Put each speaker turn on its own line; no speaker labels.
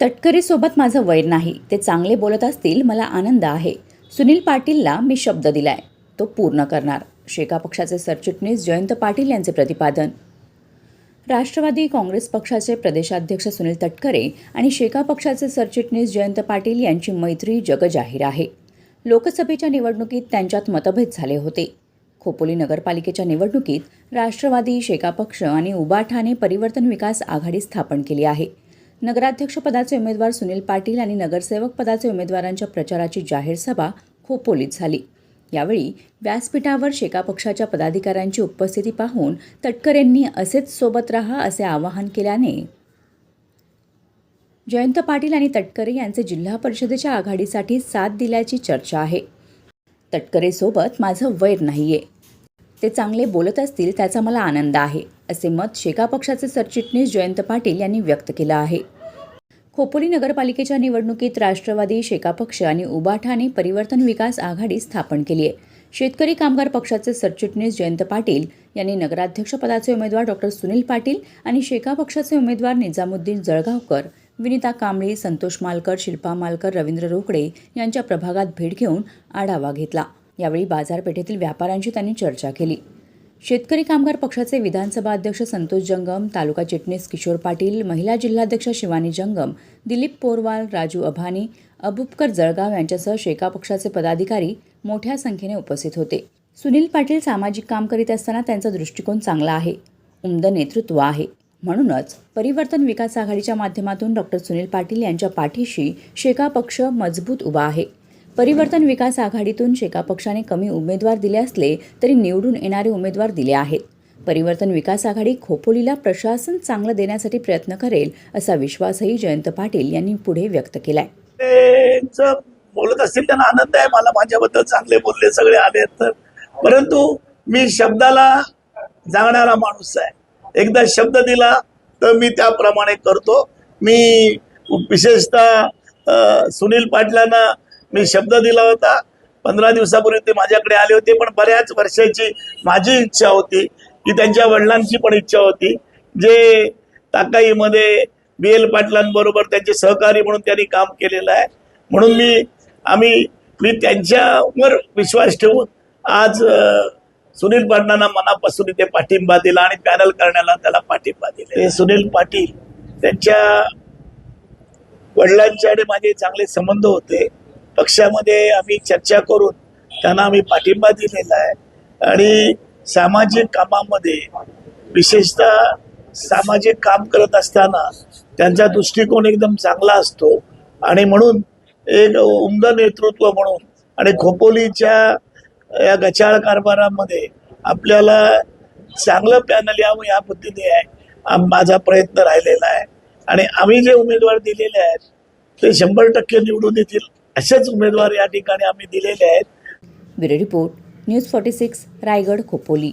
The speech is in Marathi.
तटकरीसोबत माझं वैर नाही. ते चांगले बोलत असतील मला आनंद आहे. सुनील पाटीलला मी शब्द दिलाय. तो पूर्ण करणार. शेका पक्षाचे सरचिटणीस जयंत पाटील यांचे प्रतिपादन. राष्ट्रवादी काँग्रेस पक्षाचे प्रदेशाध्यक्ष सुनील तटकरे आणि शेका पक्षाचे सरचिटणीस जयंत पाटील यांची मैत्री जगजाहीर आहे. लोकसभेच्या निवडणुकीत त्यांच्यात मतभेद झाले होते. खोपोली नगरपालिकेच्या निवडणुकीत राष्ट्रवादी शेका पक्ष आणि उबाठाने परिवर्तन विकास आघाडी स्थापन केली आहे. नगराध्यक्षपदाचे उमेदवार सुनील पाटील आणि नगरसेवक पदाचे उमेदवारांच्या प्रचाराची जाहीर सभा खोपोलीत झाली. यावेळी व्यासपीठावर शेका पक्षाच्या पदाधिकाऱ्यांची उपस्थिती पाहून तटकरेंनी असेच सोबत रहा असे आवाहन केल्याने जयंत पाटील आणि तटकरे यांचे जिल्हा परिषदेच्या आघाडीसाठी साथ दिल्याची चर्चा आहे. तटकरेसोबत माझं वैर नाहीये. ते चांगले बोलत असतील त्याचा मला आनंद आहे. असे मत शेका पक्षाचे सरचिटणीस जयंत पाटील यांनी व्यक्त केलं आहे. खोपोली नगरपालिकेच्या निवडणुकीत राष्ट्रवादी शेका पक्ष आणि उबाठाने परिवर्तन विकास आघाडी स्थापन केली आहे. शेतकरी कामगार पक्षाचे सरचिटणीस जयंत पाटील यांनी नगराध्यक्षपदाचे उमेदवार डॉक्टर सुनील पाटील आणि शेका पक्षाचे उमेदवार निजामुद्दीन जळगावकर विनिता कांबळी संतोष मालकर शिल्पा मालकर रवींद्र रोकडे यांच्या प्रभागात भेट घेऊन आढावा घेतला. यावेळी बाजारपेठेतील व्यापाऱ्यांशी त्यांनी चर्चा केली. शेतकरी कामगार पक्षाचे विधानसभा अध्यक्ष संतोष जंगम तालुका चिटणीस किशोर पाटील महिला जिल्हाध्यक्ष शिवानी जंगम दिलीप पोरवाल राजू अभानी अबुपकर जळगाव यांच्यासह शेका पक्षाचे पदाधिकारी मोठ्या संख्येने उपस्थित होते. सुनील पाटील सामाजिक काम करीत असताना त्यांचा दृष्टिकोन चांगला आहे उमद नेतृत्व आहे. म्हणूनच परिवर्तन विकास आघाडीच्या माध्यमातून डॉक्टर सुनील पाटील यांच्या पाठीशी शेका पक्ष मजबूत उभा आहे. परिवर्तन विकास आघाडीतून शेका पक्षाने कमी उमेदवार दिले असले तरी निवडून येणारे उमेदवार दिले आहेत. परिवर्तन विकास आघाडी खोपोलीला प्रशासन चांगलं देण्यासाठी प्रयत्न करेल असा विश्वासही जयंत पाटील यांनी पुढे व्यक्त केलाय.
बोलत असतील त्यांना आनंद आहे. मला माझ्याबद्दल चांगले बोलले सगळे आले तर परंतु मी शब्दाला जाणारा माणूस आहे. एकदा शब्द दिला तर मी त्याप्रमाणे करतो. मी विशेषतः सुनील पाटलांना मी शब्द दिला होता. पंधरा दिवसापूर्वी ते माझ्याकडे आले होते पण बऱ्याच वर्षाची माझी इच्छा होती. की त्यांच्या वडिलांची पण इच्छा होती. जे ताकाईमध्ये बी एल पाटलांबरोबर त्यांचे सहकारी म्हणून त्यांनी काम केलेलं आहे. म्हणून मी आम्ही मी त्यांच्यावर विश्वास ठेवून आज सुनील पाटलांना मनापासून इथे पाठिंबा दिला आणि पॅनल करण्याला त्याला पाठिंबा दिला ते सुनील पाटील त्यांच्या वडिलांचे आणि माझे चांगले संबंध होते. पक्षामध्ये आम्ही चर्चा करून त्यांना आम्ही पाठिंबा दिलेला आहे. आणि सामाजिक कामामध्ये विशेषतः सामाजिक काम करत असताना त्यांचा दृष्टिकोन एकदम चांगला असतो. आणि म्हणून एक उमदा नेतृत्व म्हणून आणि खोपोलीच्या या गचाळ कारभारामध्ये आपल्याला चांगलं पॅनल यावं या पद्धतीने आहे. माझा प्रयत्न राहिलेला आहे. आणि आम्ही जे उमेदवार दिलेले आहेत ते शंभर टक्के निवडून येतील. अशाच उमेदवार या ठिकाणी आम्ही दिलेले आहेत.
Bureau report news forty six Raigad Khopoli.